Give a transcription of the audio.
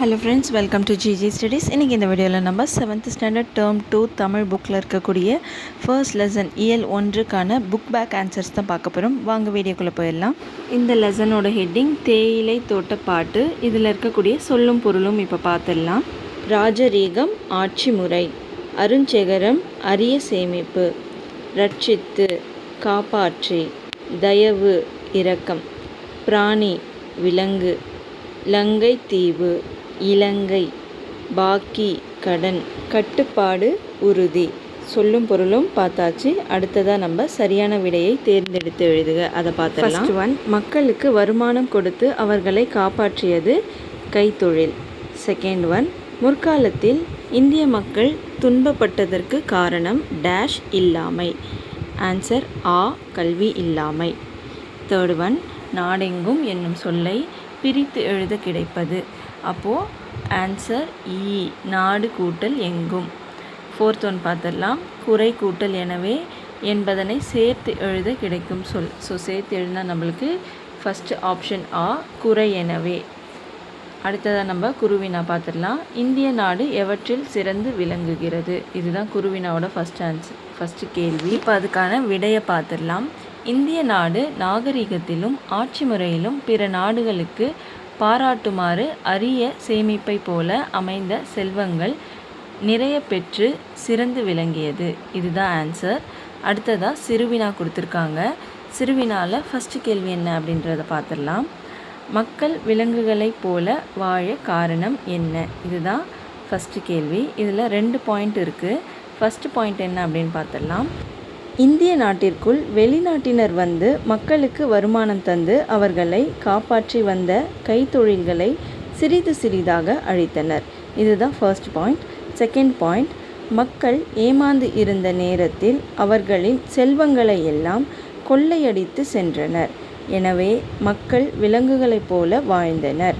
Hello friends welcome to GG studies இன்றைக்கி இந்த வீடியோவில் நம்ம seventh standard term two Tamil புக்கில் இருக்கக்கூடிய ஃபர்ஸ்ட் லெசன் இயல் ஒன்றுக்கான புக் பேக் ஆன்சர்ஸ் தான் பார்க்க போகிறோம் வாங்க வீடியோக்குள்ளே போயிடலாம். இந்த லெசனோட ஹெட்டிங் தேயிலை தோட்ட பாட்டு இதில் இருக்கக்கூடிய சொல்லும் பொருளும் இப்போ பார்த்துடலாம் ராஜரீகம் ஆட்சி முறை. அருஞ்சேகரம் அரிய சேமிப்பு. ரட்சித்து காப்பாற்றி. தயவு இரக்கம். பிராணி விலங்கு. லங்கை தீவு. இலங்கை. பாக்கி கடன். கட்டுப்பாடு உறுதி. சொல்லும் பொருளும் பார்த்தாச்சு. அடுத்ததாக நம்ம சரியான விடையை தேர்ந்தெடுத்து எழுதுக. அதை பார்த்துக்கலாம் ஒன் மக்களுக்கு வருமானம் கொடுத்து அவர்களை காப்பாற்றியது கைத்தொழில். செகண்ட் ஒன் முற்காலத்தில் இந்திய மக்கள் துன்பப்பட்டதற்கு காரணம் டேஷ் இல்லாமை. ஆன்சர் ஆ கல்வி இல்லாமை. தேர்ட் ஒன் நாடெங்கும் என்னும் சொல்லை பிரித்து எழுத கிடைப்பது. அப்போது ஆன்சர் இ e. நாடு கூட்டல் எங்கும். ஃபோர்த் ஒன் பார்த்துடலாம். குறை கூட்டல் எனவே என்பதனை சேர்த்து எழுத கிடைக்கும் சொல். ஸோ சேர்த்து எழுதினா நம்மளுக்கு ஃபஸ்ட்டு ஆப்ஷன் ஆ குறை எனவே. அடுத்ததாக நம்ம குருவினா பார்த்துடலாம். இந்திய நாடு எவற்றில் சிறந்து விளங்குகிறது? இதுதான் குருவினாவோட ஃபஸ்ட் ஆன்சர் ஃபஸ்ட்டு கேள்வி. இப்போ அதுக்கான விடையை பார்த்துடலாம். இந்திய நாடு நாகரிகத்திலும் ஆட்சி முறையிலும் பிற நாடுகளுக்கு பாராட்டுமாறு அரிய சேமிப்பை போல அமைந்த செல்வங்கள் நிறைய பெற்று சிறந்து விளங்கியது. இதுதான் ஆன்சர் அடுத்ததாக சிறுவினா கொடுத்துருக்காங்க. சிறுவினாவில் ஃபஸ்ட்டு கேள்வி என்ன அப்படின்றத பார்த்துடலாம். மக்கள் விலங்குகளைப் போல வாழ காரணம் என்ன? இதுதான் ஃபஸ்ட்டு கேள்வி. இதில் ரெண்டு பாயிண்ட் இருக்குது ஃபஸ்ட்டு பாயிண்ட் என்ன அப்படின்னு பார்த்துடலாம். இந்திய நாட்டிற்குள் வெளிநாட்டினர் வந்து மக்களுக்கு வருமானம் தந்து அவர்களை காப்பாற்றி வந்த கைத்தொழில்களை சிறிது சிறிதாக அழித்தனர். இதுதான் ஃபர்ஸ்ட் பாயிண்ட் செகண்ட் பாயிண்ட் மக்கள் ஏமாந்து இருந்த நேரத்தில் அவர்களின் செல்வங்களை எல்லாம் கொள்ளையடித்து சென்றனர். எனவே மக்கள் விலங்குகளைப் போல வாழ்ந்தனர்.